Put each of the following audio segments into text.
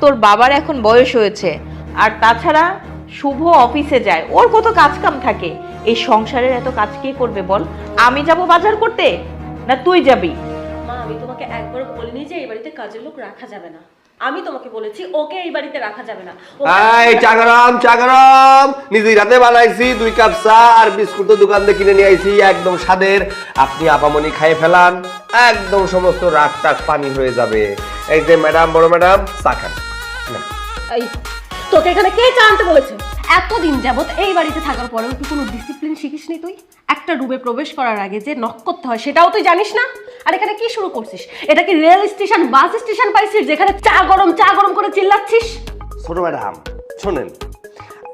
তোর বাবার এখন বয়স হয়েছে। আর তাছাড়া শুভ অফিসে যায়। ওর কত কাজ কাম থাকে? এই সংসারের এত কাজ কে করবে বল? আমি যাব বাজার করতে? না তুই যাবি? মা আমি তোমাকে একবার বলিনি যে এই বাড়িতে কাজের লোক রাখা যাবে না। আমি তোমাকে বলেছি ওকে এই বাড়িতে রাখা যাবে না। এই চা গরম চা গরম নিজেই রাতে বানাইছি দুই কাপ চা আর বিস্কুট তো দোকান থেকে কিনে নিয়ে আইছি একদম স্বাদের। আপনি আপামনি খাইয়ে ফেলান একদম সমস্ত রাগ টাক পানি হয়ে যাবে। এই যে ম্যাডাম বড় ম্যাডাম চা খান। এই, তোকে এখানে কে জানতে বলেছে? এতদিন যাবৎ এই বাড়িতে থাকার পরেও তুই কোনো ডিসিপ্লিন শিখিসনি তুই? একটা রুমে প্রবেশ করার আগে যে নক করতে হয় সেটাও তুই জানিস না? আর এখানে কি শুরু করছিস? এটা কি রেল স্টেশন বাস স্টেশন পাইছিস যেখানে চা গরম চা গরম করে চিল্লাচ্ছিস? ছোট ম্যাডাম, শোনেন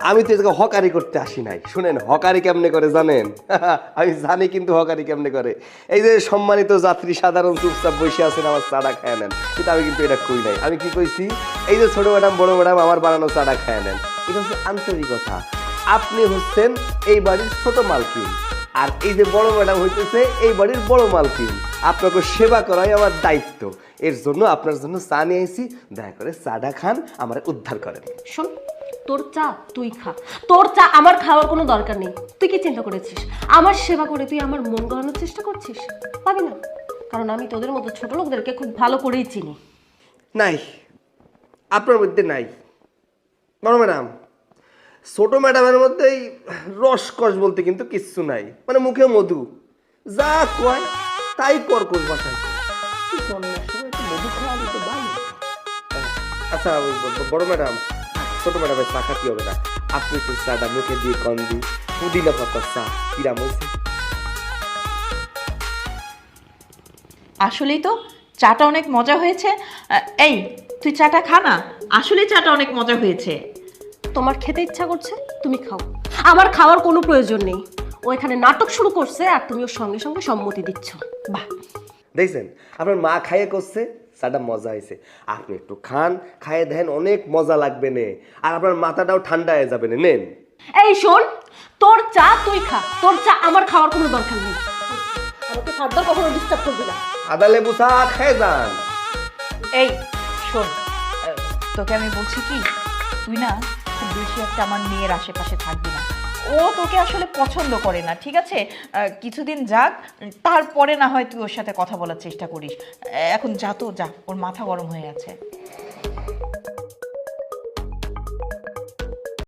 আমি তো এটাকে হকারি করতে আসি নাই। শুনেন, হকারি কেমনে করে জানেন? আমি জানি কিন্তু হকারি কেমনে করে। এই যে সম্মানিত যাত্রী, সাধারণ চুপচাপ বসে আছেন, আমার চাটা খায় নেন। কিন্তু আমি কিন্তু এটা কই নাই। আমি কি কইছি? এই যে ছোট ম্যাডাম, বড় ম্যাডাম, আমার বানানো চাটা খায় নেন। এটা হচ্ছে আন্তরিকতা আপনি হচ্ছেন এই বাড়ির ছোট মালকিন। আর এই যে বড় ম্যাডাম হইতেছে এই বাড়ির বড় মালকিন। আপনাকে সেবা করাই আমার দায়িত্ব। এর জন্য আপনার জন্য চা নিয়ে আইছি। দয়া করে চাটা খান, আমার উদ্ধার করেন। শোন তোর চা তুই খা। তোর চা আমার খাওয়ার কোনো দরকার নেই। তুই কি চিন্তা করেছিস? আমার সেবা করে তুই আমার মন গড়ানোর চেষ্টা করছিস? পাবি না। কারণ আমি তোদের মতো ছোট লোকদেরকে খুব ভালো করেই চিনি। নাই। আপনার মধ্যে নাই। বড় ম্যাডাম ছোট ম্যাডামের মধ্যে এই রসকস বলতে কিন্তু কিচ্ছু নাই। মানে মুখে মধু। যা কয় তাই কর ভাষায়। কয়। কি জন্মের সময় একটু মধু খাওয়া আচ্ছা বড় ম্যাডাম ছোট ম্যাডামের চা খাতি হবে না? আপনি একটু চাটা মুখে দিয়ে কম দি। পুদিনা পাতার চা কিরাম হয়েছে আসলেই তো চাটা অনেক মজা হয়েছে। আহ, এই তুই চাটা খা না? আসলেই চাটা অনেক মজা হয়েছে। তোমার খেতে ইচ্ছা করছে? তুমি খাও। আমার খাওয়ার কোনো প্রয়োজন নেই। ও এখানে নাটক শুরু করছে আর তুমি ওর সঙ্গে সঙ্গে সম্মতি দিচ্ছ। বাহ। দেখছেন? আপনার মা খাইয়ে করছে চাটা মজা হয়েছে। আপনি একটু খান খাইয়ে দেন অনেক মজা লাগবে নে। আর আপনার মাথাটাও ঠান্ডা হয়ে যাবে নেন। এই শোন তোর চা তুই খা। তোর চা আমার খাওয়ার কোনো দরকার নেই। আমাকে ফার্দার কখনো ডিস্টার্ব করবি না। আদা লেবু চা খেয়ে যান। এই শোন তোকে আমি বলছি কি? তুই না খুব বেশি একটা আমার মেয়ের আশেপাশে থাকবি না। ও তোকে আসলে পছন্দ করে না, ঠিক আছে? কিছুদিন যাক, তারপরে না হয় তুই ওর সাথে কথা বলার চেষ্টা করিস। এখন যা তো, যা, ওর মাথা গরম হয়ে আছে।